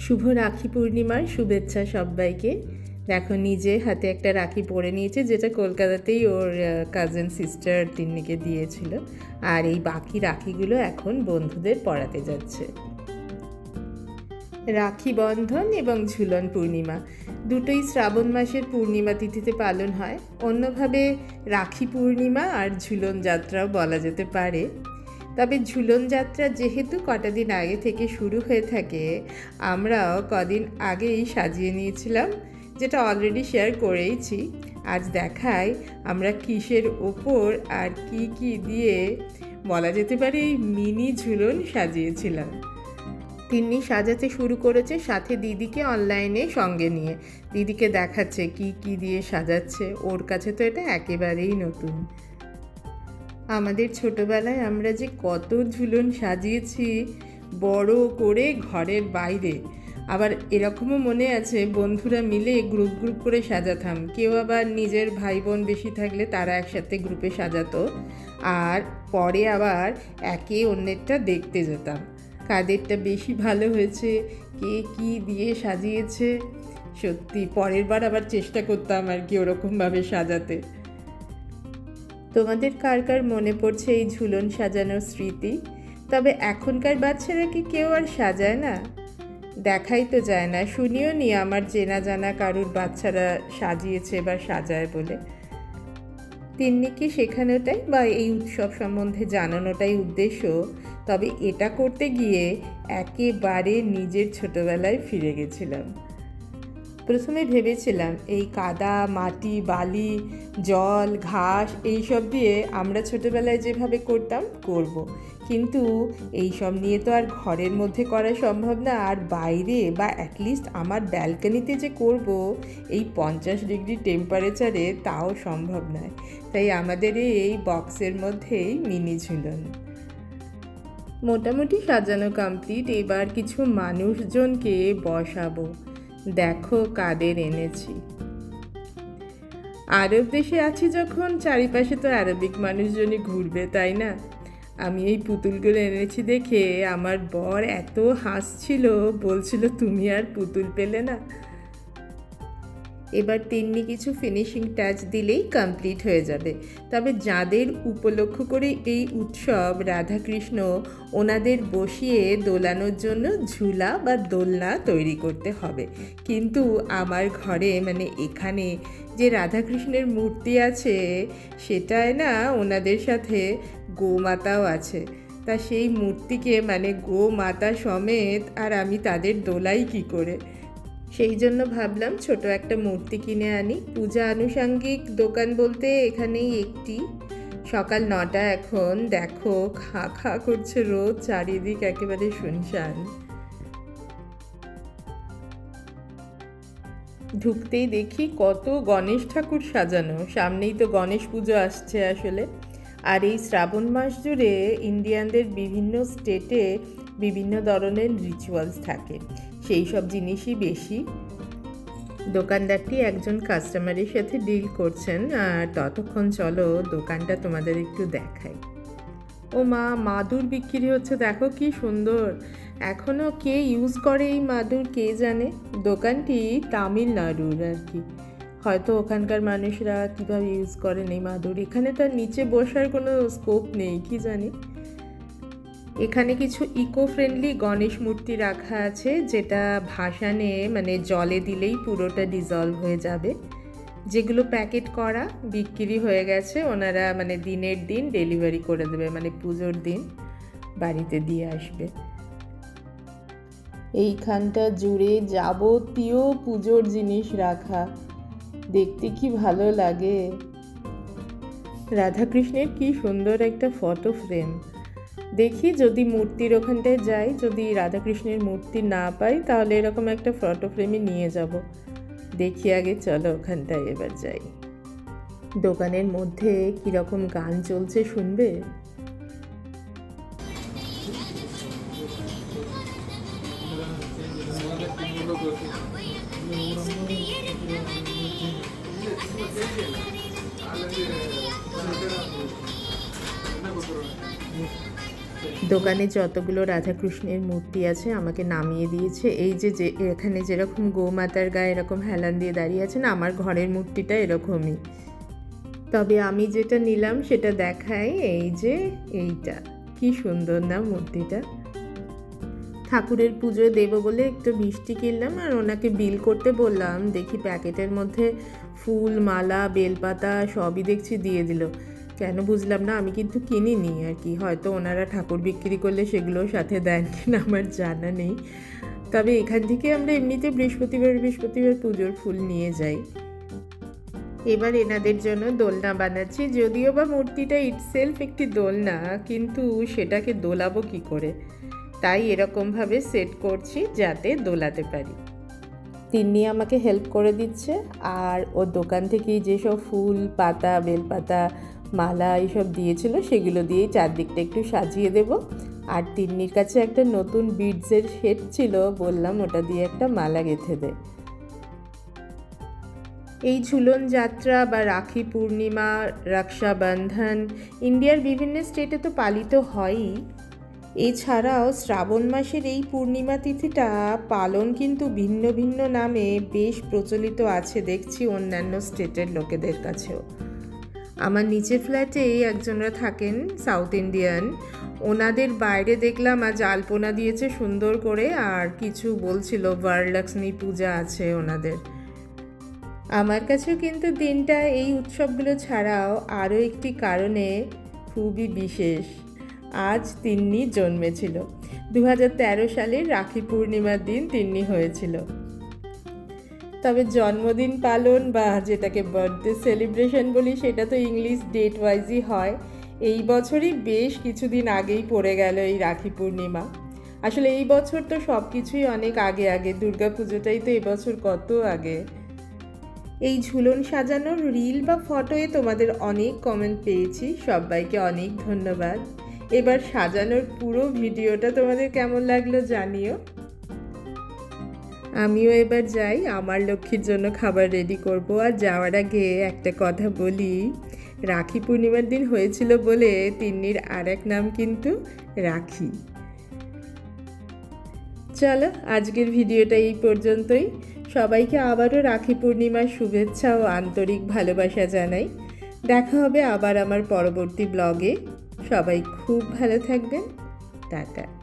শুভ রাখি পূর্ণিমার শুভেচ্ছা সবাইকে। দেখো, নিজে হাতে একটা রাখি পরে নিয়েছে, যেটা কলকাতাতেই ওর কাজিন সিস্টার তিন্নিকে দিয়েছিল। আর এই বাকি রাখিগুলো এখন বন্ধুদের পড়াতে যাচ্ছে। রাখি বন্ধন এবং ঝুলন পূর্ণিমা। দুটোই শ্রাবণ মাসের পূর্ণিমা তিথিতে পালন হয়। অন্যভাবে রাখি পূর্ণিমা আর ঝুলন যাত্রাও বলা যেতে পারে। তবে ঝুলন যাত্রা যেহেতু কটা দিন আগে থেকে শুরু হয়ে থাকে, আমরাও কদিন আগেই সাজিয়ে নিয়েছিলাম, যেটা অলরেডি শেয়ার করেইছি। আজ দেখাই আমরা কিসের ওপর আর কি কি দিয়ে বলা যেতে পারে এই মিনি ঝুলন সাজিয়েছিলাম। তিন্নি সাজাতে শুরু করেছে সাথে দিদিকে অনলাইনে সঙ্গে নিয়ে। দিদিকে দেখাচ্ছে কি কি দিয়ে সাজাচ্ছে, ওর কাছে তো এটা একেবারেই নতুন। আমাদের ছোটবেলায় আমরা যে কত ঝুলন সাজিয়েছি, বড় করে ঘরের বাইরে। আবার এরকমও মনে আছে, বন্ধুরা মিলে গ্রুপ গ্রুপ করে সাজাতাম। কেউ আবার নিজের ভাই বোন বেশি থাকলে তারা একসাথে গ্রুপে সাজাতো। আর পরে আবার একে অন্যেরটা দেখতে যেতাম। কাদেরটা বেশি ভালো হয়েছে, কে কি দিয়ে সাজিয়েছে, সত্যি পরের বার আবার চেষ্টা করতাম আর কি ওরকমভাবে সাজাতে। তোমাদের কার কার মনে পড়ছে এই ঝুলন সাজানোর স্মৃতি? তবে এখনকার বাচ্চারা কি কেউ আর সাজায় না? দেখাই তো যায় না। শুনিও নি আমার চেনা জানা কারুর বাচ্চারা সাজিয়েছে বা সাজায় বলে। তিন্নি কি শেখানোটাই বা এই উৎসব সম্বন্ধে জানানোটাই উদ্দেশ্য? তবে এটা করতে গিয়ে একেবারে নিজের ছোটবেলায় ফিরে গেছিলাম। প্রথমে ভেবেছিলাম এই কাদা, মাটি, বালি, জল, ঘাস এইসব দিয়ে আমরা ছোটবেলায় যেভাবে করতাম, করব। কিন্তু এই সব নিয়ে তো আর ঘরের মধ্যে করা সম্ভব না। আর বাইরে বা অ্যাটলিস্ট আমার ব্যালকানিতে যে করব এই পঞ্চাশ ডিগ্রি টেম্পারেচারে তাও সম্ভব নয়। তাই আমাদের এই বক্সের মধ্যেই মিনি ঝুলন। মোটামুটি সাজানো কমপ্লিট এবার কিছু মানুষজনকে বসাবো। দেখো কাদের এনেছি। আরব দেশে আছি যখন, চারিপাশে তো আরবিক মানুষজনই ঘুরবে, তাই না? আমি এই পুতুলগুলো এনেছি দেখে আমার বর এত হাসছিল, বলছিল, তুমি আর পুতুল পেলে না। এবার তিন্নি কিছু ফিনিশিং টাচ দিলেই কমপ্লিট হয়ে যাবে। তবে যাদের উপলক্ষ করে এই উৎসব রাধাকৃষ্ণ ওনাদের বসিয়ে দোলানোর জন্য ঝুলা বা দোলনা তৈরি করতে হবে। কিন্তু আমার ঘরে মানে এখানে যে রাধাকৃষ্ণের মূর্তি আছে, সেটায় না ওনাদের সাথে গোমাতাও আছে। তা সেই মূর্তিকে মানে গোমাতা সমেত আর আমি তাদের দোলাই কি করে? সেই জন্য ভাবলাম ছোট একটা মূর্তি কিনে আনি। পূজা আনুষাঙ্গিক দোকান বলতে এখানেই একটি। সকাল নটা এখন। দেখো, খা খা করছে রোদ, চারিদিক একেবারে শুনশান। ঢুকতেই দেখি কত গণেশ ঠাকুর সাজানো। সামনেই তো গণেশ পুজো আসছে আসলে। আর এই শ্রাবণ মাস জুড়ে ইন্ডিয়ানদের বিভিন্ন স্টেটে বিভিন্ন ধরনের রিচুয়ালস থাকে। সেই সব জিনিসই বেশি। দোকানদারটি একজন কাস্টমারের সাথে ডিল করছেন, আর ততক্ষণ চলো দোকানটা তোমাদের একটু দেখাই। ও মা মাদুর বিক্রি হচ্ছে, দেখো কি সুন্দর। এখনও কে ইউজ করে এই মাদুর, কে জানে? দোকানটি তামিলনাড়ুর আর কি। হয়তো ওখানকার মানুষরা কীভাবে ইউজ করেন এই মাদুর? এখানে তার নিচে বসার কোনো স্কোপ নেই, কি জানি? এখানে কিছু ইকো ফ্রেন্ডলি গণেশ মূর্তি রাখা আছে, যেটা ভাসানে মানে জলে দিলেই পুরোটা ডিজলভ হয়ে যাবে। যেগুলো প্যাকেট করা, বিক্রি হয়ে গেছে, ওনারা মানে দিনের দিন ডেলিভারি করে দেবে মানে পুজোর দিন বাড়িতে দিয়ে আসবে। এইখানটা জুড়ে যাবতীয় পুজোর জিনিস রাখা। দেখতে কি ভালো লাগে। রাধাকৃষ্ণের কি সুন্দর একটা ফটো ফ্রেম দেখি যদি মূর্তির ওখানটায় যাই, যদি রাধাকৃষ্ণের মূর্তি না পাই, তাহলে এরকম একটা ফটো ফ্রেমে নিয়ে যাব। দেখি আগে চলো ওখানটায় এবার যাই। দোকানের মধ্যে কীরকম গান চলছে শুনবে? দোকানে যতগুলো রাধাকৃষ্ণের মূর্তি আছে আমাকে নামিয়ে দিয়েছে। এই যে যে, এখানে যেরকম গোমাতার গায়ে এরকম হেলান দিয়ে দাঁড়িয়ে আছে না আমার ঘরের মূর্তিটা এরকমই। তবে আমি যেটা নিলাম সেটা দেখাই এই যে, এইটা। কি সুন্দর না মূর্তিটা। ঠাকুরের পুজো দেবো বলে একটু মিষ্টি কিনলাম আর ওনাকে বিল করতে বললাম, দেখি প্যাকেটের মধ্যে ফুল, মালা, বেলপাতা সবই দেখছি দিয়ে দিল। কেন বুঝলাম না, আমি কিন্তু কিনিনি আর কি। হয়তো ওনারা ঠাকুর বিক্রি করলে সেগুলোও সাথে দেন কিনা আমার জানা নেই। তবে এখান থেকে আমরা এমনিতে বৃহস্পতিবার বৃহস্পতিবার পুজোর ফুল নিয়ে যাই। এবার এনাদের জন্য দোলনা বানাচ্ছি, যদিও বা মূর্তিটা ইটসেলফ একটি দোলনা, কিন্তু সেটাকে দোলাবো কি করে? তাই এরকমভাবে সেট করছি যাতে দোলাতে পারি। তিন্নি আমাকে হেল্প করে দিচ্ছে, আর ওর দোকান থেকেই যেসব ফুল, পাতা, বেলপাতা মালা এইসব দিয়েছিল, সেগুলো দিয়েই চারদিকটা একটু সাজিয়ে দেব। আর তিন্নির কাছে একটা নতুন বিডসের সেট ছিল, বললাম ওটা দিয়ে একটা মালা গেঁথে দে। এই ঝুলন যাত্রা বা রাখি পূর্ণিমা, রক্ষাবন্ধন, ইন্ডিয়ার বিভিন্ন স্টেটে তো পালিত হয়ই। এছাড়াও শ্রাবণ মাসের এই পূর্ণিমা তিথিটা পালন কিন্তু ভিন্ন ভিন্ন নামে বেশ প্রচলিত আছে, দেখছি অন্যান্য স্টেটের লোকেদের কাছেও। আমার নিচের ফ্ল্যাটে একজনরা থাকেন সাউথ ইন্ডিয়ান ওনাদের বাইরে দেখলাম আজ আলপনা দিয়েছে সুন্দর করে আর কিছু বলছিল বরলক্ষ্মী পূজা আছে ওনাদের। আমার কাছেও কিন্তু দিনটা এই উৎসবগুলো ছাড়াও আরও একটি কারণে খুবই বিশেষ। আজ তিন্নি জন্মেছিল। দু হাজার তেরো সালের রাখি পূর্ণিমার দিন তিন্নি হয়েছিল। তবে জন্মদিন পালন বা যেটাকে বার্থডে সেলিব্রেশন বলি, সেটা তো ইংলিশ ডেট ওয়াইজই হয়। এই বছরই বেশ কিছুদিন আগেই পড়ে গেল এই রাখি পূর্ণিমা। আসলে এই বছর তো সব কিছুই অনেক আগে আগে। দুর্গা পুজোটাই তো এবছর কত আগে। এই ঝুলন সাজানোর রিল বা ফটোয়ে তোমাদের অনেক কমেন্ট পেয়েছি। সবাইকে অনেক ধন্যবাদ। এবার সাজানোর পুরো ভিডিওটা তোমাদের কেমন লাগল জানিও। আমিও এবার যাই, আমার লক্ষ্মীর জন্য খাবার রেডি করব। আর যাওয়ার আগে একটা কথা বলি। রাখি পূর্ণিমার দিন হয়েছিল বলে তিন্নির আর এক নাম কিন্তু রাখি। চলো, আজকের ভিডিওটা এই পর্যন্তই। সবাইকে আবারও রাখি পূর্ণিমার শুভেচ্ছা ও আন্তরিক ভালোবাসা জানাই। দেখা হবে আবার আমার পরবর্তী ব্লগে সবাই খুব ভালো থাকবেন। টাটা।